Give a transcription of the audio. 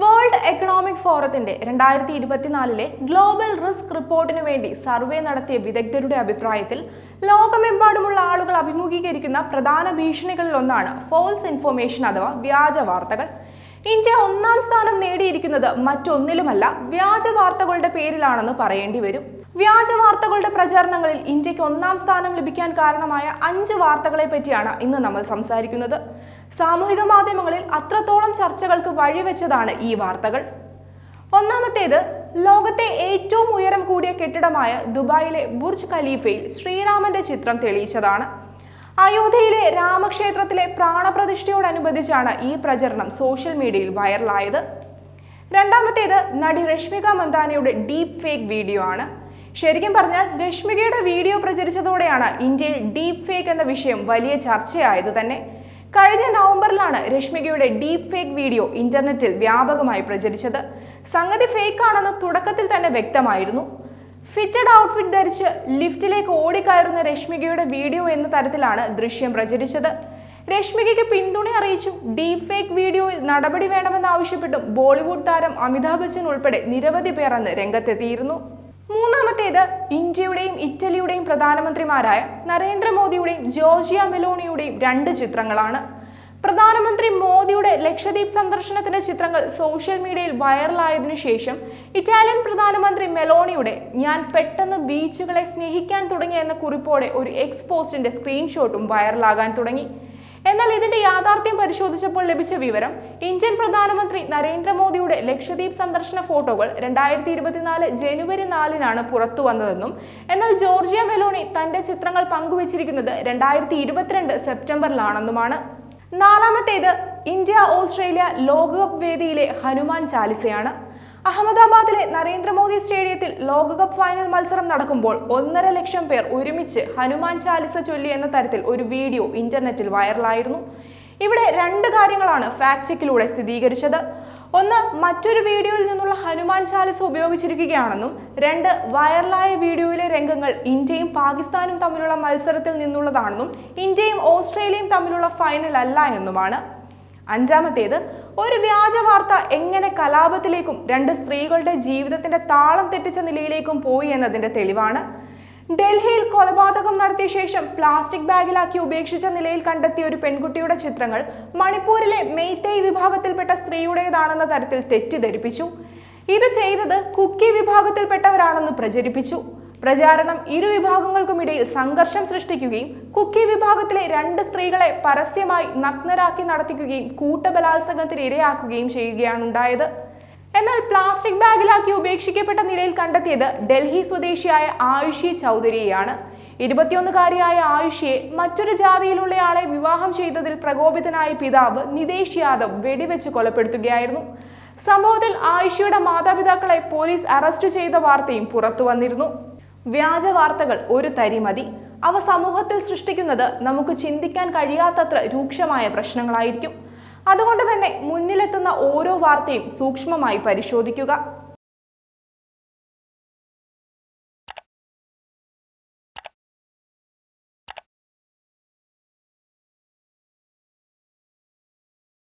World economic ഫോറത്തിന്റെ രണ്ടായിരത്തി ഇരുപത്തിനാലിലെ ഗ്ലോബൽ റിസ്ക് റിപ്പോർട്ടിനു വേണ്ടി സർവേ നടത്തിയ വിദഗ്ധരുടെ അഭിപ്രായത്തിൽ ലോകമെമ്പാടുമുള്ള ആളുകൾ അഭിമുഖീകരിക്കുന്ന പ്രധാന ഭീഷണികളിൽ ഒന്നാണ് ഫോൾസ് ഇൻഫോർമേഷൻ അഥവാ വ്യാജ വാർത്തകൾ. ഇന്ത്യ ഒന്നാം സ്ഥാനം നേടിയിരിക്കുന്നത് മറ്റൊന്നിലുമല്ല വ്യാജ വാർത്തകളുടെ പേരിലാണെന്ന് പറയേണ്ടി വരും. വ്യാജ വാർത്തകളുടെ പ്രചാരണങ്ങളിൽ ഇന്ത്യയ്ക്ക് ഒന്നാം സ്ഥാനം ലഭിക്കാൻ കാരണമായ അഞ്ച് വാർത്തകളെ പറ്റിയാണ് ഇന്ന് നമ്മൾ സംസാരിക്കുന്നത്. സാമൂഹിക മാധ്യമങ്ങളിൽ അത്രത്തോളം ചർച്ചകൾക്ക് വഴിവെച്ചതാണ് ഈ വാർത്തകൾ. ഒന്നാമത്തേത് ലോകത്തെ ഏറ്റവും ഉയരം കൂടിയ കെട്ടിടമായ ദുബായിലെ ബുർജ് ഖലീഫയിൽ ശ്രീരാമന്റെ ചിത്രം തെളിയിച്ചതാണ്. അയോധ്യയിലെ രാമക്ഷേത്രത്തിലെ പ്രാണപ്രതിഷ്ഠയോടനുബന്ധിച്ചാണ് ഈ പ്രചരണം സോഷ്യൽ മീഡിയയിൽ വൈറലായത്. രണ്ടാമത്തേത് നടി രശ്മിക മന്ദാനയുടെ ഡീപ് ഫേക്ക് വീഡിയോ ആണ്. ശരിക്കും പറഞ്ഞാൽ രശ്മികയുടെ വീഡിയോ പ്രചരിച്ചതോടെയാണ് ഇന്ത്യയിൽ ഡീപ് ഫേക്ക് എന്ന വിഷയം വലിയ ചർച്ചയായത് തന്നെ. കഴിഞ്ഞ നവംബറിലാണ് രശ്മികയുടെ ഡീപ് ഫേക്ക് വീഡിയോ ഇന്റർനെറ്റിൽ വ്യാപകമായി പ്രചരിച്ചത്. സംഗതി ഫേക്ക് ആണെന്ന് തുടക്കത്തിൽ തന്നെ വ്യക്തമായിരുന്നു. ഫിറ്റഡ് ഔട്ട്ഫിറ്റ് ധരിച്ച് ലിഫ്റ്റിലേക്ക് ഓടിക്കയറുന്ന രശ്മികയുടെ വീഡിയോ എന്ന തരത്തിലാണ് ദൃശ്യം പ്രചരിച്ചത്. രശ്മികയ്ക്ക് പിന്തുണ അറിയിച്ചു ഡീപ് ഫേക്ക് വീഡിയോയിൽ നടപടി വേണമെന്നാവശ്യപ്പെട്ടും ബോളിവുഡ് താരം അമിതാഭ് ബച്ചൻ ഉൾപ്പെടെ നിരവധി പേർ അന്ന് രംഗത്തെത്തിയിരുന്നു. മൂന്നാമത്തേത് ഇന്ത്യയുടെയും ഇറ്റലിയുടെയും പ്രധാനമന്ത്രിമാരായ നരേന്ദ്രമോദിയുടെയും ജോർജിയ മെലോണിയുടെയും രണ്ട് ചിത്രങ്ങളാണ്. പ്രധാനമന്ത്രി മോദിയുടെ ലക്ഷദ്വീപ് സന്ദർശനത്തിന്റെ ചിത്രങ്ങൾ സോഷ്യൽ മീഡിയയിൽ വൈറലായതിനു ശേഷം ഇറ്റാലിയൻ പ്രധാനമന്ത്രി മെലോണിയുടെ ഞാൻ പെട്ടെന്ന് ബീച്ചുകളെ സ്നേഹിക്കാൻ തുടങ്ങി എന്ന കുറിപ്പോടെ ഒരു എക്സ് പോസ്റ്റിന്റെ സ്ക്രീൻഷോട്ടും വൈറലാകാൻ തുടങ്ങി. എന്നാൽ ഇതിന്റെ യാഥാർത്ഥ്യം പരിശോധിച്ചപ്പോൾ ലഭിച്ച വിവരം ഇന്ത്യൻ പ്രധാനമന്ത്രി നരേന്ദ്രമോദിയുടെ ലക്ഷദ്വീപ് സന്ദർശന ഫോട്ടോകൾ രണ്ടായിരത്തി ഇരുപത്തിനാല് ജനുവരി നാലിനാണ് പുറത്തു വന്നതെന്നും എന്നാൽ ജോർജിയ മെലോണി തന്റെ ചിത്രങ്ങൾ പങ്കുവച്ചിരിക്കുന്നത് രണ്ടായിരത്തി ഇരുപത്തിരണ്ട് സെപ്റ്റംബറിലാണെന്നുമാണ്. നാലാമത്തേത് ഇന്ത്യ ഓസ്ട്രേലിയ ലോകകപ്പ് വേദിയിലെ ഹനുമാൻ ചാലിസയാണ്. അഹമ്മദാബാദിലെ നരേന്ദ്രമോദി സ്റ്റേഡിയത്തിൽ ലോകകപ്പ് ഫൈനൽ മത്സരം നടക്കുമ്പോൾ ഒന്നര ലക്ഷം പേർ ഒരുമിച്ച് ഹനുമാൻ ചാലിസ ചൊല്ലി എന്ന തരത്തിൽ ഒരു വീഡിയോ ഇന്റർനെറ്റിൽ വൈറലായിരുന്നു. ഇവിടെ രണ്ട് കാര്യങ്ങളാണ് ഫാക്ട് ചെക്കിലൂടെ സ്ഥിരീകരിച്ചത്. ഒന്ന് മറ്റൊരു വീഡിയോയിൽ നിന്നുള്ള ഹനുമാൻ ചാലിസ ഉപയോഗിച്ചിരിക്കുകയാണെന്നും രണ്ട് വൈറലായ വീഡിയോയിലെ രംഗങ്ങൾ ഇന്ത്യയും പാകിസ്ഥാനും തമ്മിലുള്ള മത്സരത്തിൽ നിന്നുള്ളതാണെന്നും ഇന്ത്യയും ഓസ്ട്രേലിയയും തമ്മിലുള്ള ഫൈനൽ അല്ല എന്നുമാണ്. അഞ്ചാമത്തേത് ഒരു വ്യാജ വാർത്ത എങ്ങനെ കലാപത്തിലേക്കും രണ്ട് സ്ത്രീകളുടെ ജീവിതത്തിന്റെ താളം തെറ്റിച്ച നിലയിലേക്കും പോയി എന്നതിന്റെ തെളിവാണ്. ഡൽഹിയിൽ കൊലപാതകം നടത്തിയ ശേഷം പ്ലാസ്റ്റിക് ബാഗിലാക്കി ഉപേക്ഷിച്ച നിലയിൽ കണ്ടെത്തിയ ഒരു പെൺകുട്ടിയുടെ ചിത്രങ്ങൾ മണിപ്പൂരിലെ മെയ്തേയ് വിഭാഗത്തിൽപ്പെട്ട സ്ത്രീയുടേതാണെന്ന തരത്തിൽ തെറ്റിദ്ധരിപ്പിച്ചു. ഇത് ചെയ്തത് കുക്കി വിഭാഗത്തിൽപ്പെട്ടവരാണെന്ന് പ്രചരിപ്പിച്ചു. പ്രചാരണം ഇരു വിഭാഗങ്ങൾക്കുമിടയിൽ സംഘർഷം സൃഷ്ടിക്കുകയും കുക്കി വിഭാഗത്തിലെ രണ്ട് സ്ത്രീകളെ പരസ്യമായി നഗ്നരാക്കി നടത്തിക്കുകയും കൂട്ടബലാത്സംഗത്തിന് ഇരയാക്കുകയും ചെയ്യുകയാണ് ഉണ്ടായത്. എന്നാൽ പ്ലാസ്റ്റിക് ബാഗിലാക്കി ഉപേക്ഷിക്കപ്പെട്ട നിലയിൽ കണ്ടെത്തിയത് ഡൽഹി സ്വദേശിയായ ആയുഷി ചൗധരിയെയാണ്. ഇരുപത്തിയൊന്നുകാരിയായ ആയുഷിയെ മറ്റൊരു ജാതിയിലുള്ളയാളെ വിവാഹം ചെയ്തതിൽ പ്രകോപിതനായ പിതാവ് നിതേഷ് യാദവ് വെടിവെച്ച് കൊലപ്പെടുത്തുകയായിരുന്നു. സംഭവത്തിൽ ആയുഷിയുടെ മാതാപിതാക്കളെ പോലീസ് അറസ്റ്റ് ചെയ്ത വാർത്തയും പുറത്തു വന്നിരുന്നു. വ്യാജ വാർത്തകൾ ഒരു തരി മതി. അവ സമൂഹത്തിൽ സൃഷ്ടിക്കുന്നത് നമുക്ക് ചിന്തിക്കാൻ കഴിയാത്തത്ര രൂക്ഷമായ പ്രശ്നങ്ങളായിരിക്കും. അതുകൊണ്ട് തന്നെ മുന്നിലെത്തുന്ന ഓരോ വാർത്തയും സൂക്ഷ്മമായി പരിശോധിക്കുക.